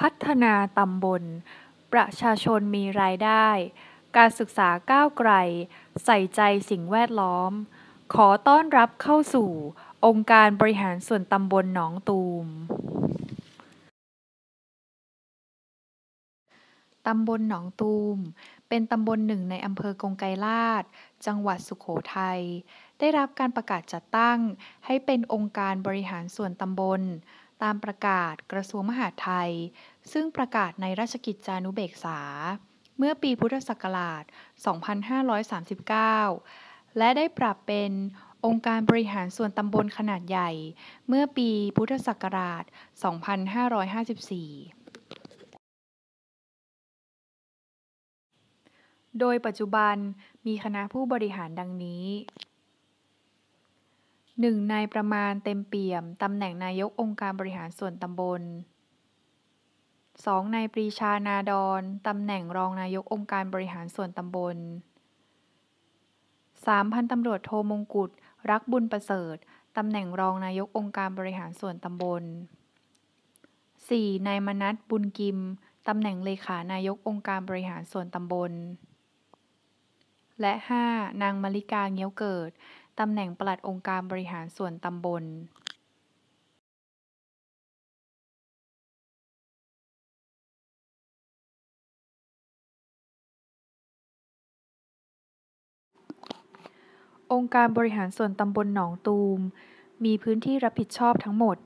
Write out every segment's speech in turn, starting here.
พัฒนาตำบล ประชาชนมีรายได้ การศึกษาก้าวไกล ใส่ใจสิ่งแวดล้อม ขอต้อนรับเข้าสู่ องค์การบริหารส่วนตำบลหนองตูมตำบลหนองตูม เป็นตำบลหนึ่งในอำเภอกงไกรลาษฎร์จังหวัดสุโขทัย ได้รับการประกาศจัดตั้งให้เป็นองค์การบริหารส่วนตำบล ตามประกาศกระทรวงมหาดไทย ซึ่งประกาศในราชกิจจานุเบกษา เมื่อปีพุทธศักราช 2539 และได้ปรับเป็นองค์การบริหารส่วนตำบลขนาดใหญ่ เมื่อปีพุทธศักราช 2554โดยปัจจุบันมีคณะผู้บริหารดังนี้ 1. นายประมาณเต็มเปี่ยม ตำแหน่งนายกองค์การบริหารส่วนตำบล 2. นายปรีชานาดอนตำแหน่งรองนายกองค์การบริหารส่วนตำบล 3. พันตำรวจโทมงกุฎรักบุญประเสริฐตำแหน่งรองนายกองค์การบริหารส่วนตำบล 4. นายมนัสบุญกิมตำแหน่งเลขานายกองค์การบริหารส่วนตำบล และ 5. นางมลิกาเงี้ยวเกิด ตำแหน่งปลัดองค์การบริหารส่วนตำบลองค์การบริหารส่วนตำบลหนองตูม มีพื้นที่รับผิดชอบทั้งหมด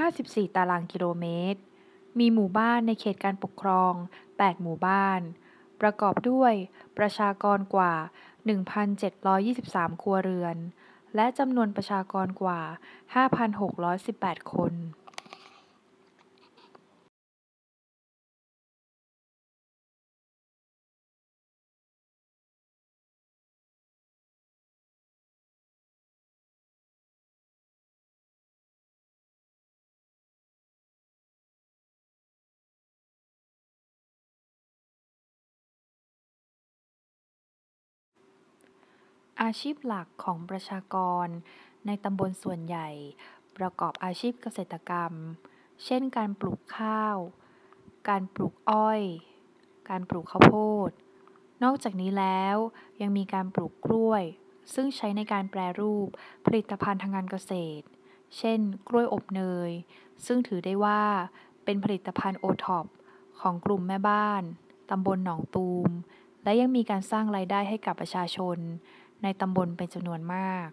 54 ตารางกิโลเมตร มีหมู่บ้านในเขตการปกครอง 8 หมู่บ้าน ประกอบด้วยประชากรกว่า 1,723 ครัวเรือน และจำนวนประชากรกว่า 5,618 คน อาชีพหลักของประชากร ในตำบลส่วนใหญ่ ประกอบอาชีพเกษตรกรรม เช่น การปลูกข้าว การปลูกอ้อย การปลูกข้าวโพด นอกจากนี้แล้วยังมีการปลูกกล้วย ซึ่งใช้ในการแปรรูปผลิตภัณฑ์ทางการเกษตร เช่น กล้วยอบเนย ซึ่งถือได้ว่าเป็นผลิตภัณฑ์โอท็อปของกลุ่มแม่บ้านตำบลหนองตูม และยังมีการสร้างรายได้ให้กับประชาชน ในตำบลเป็นจำนวนมาก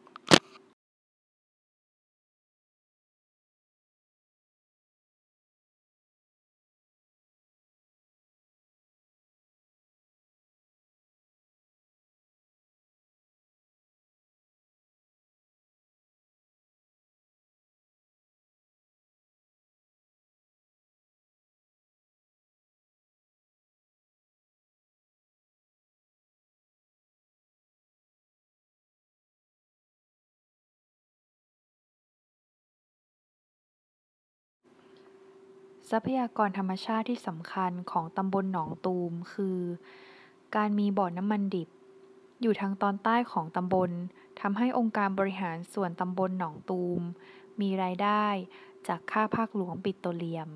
ทรัพยากรธรรมชาติที่สำคัญของตำบลหนองตูมคือ การมีบ่อน้ำมันดิบ อยู่ทางตอนใต้ของตำบลทำให้องค์การบริหารส่วนตำบลหนองตูม มีรายได้จากค่าภาคหลวงปิโตรเลียม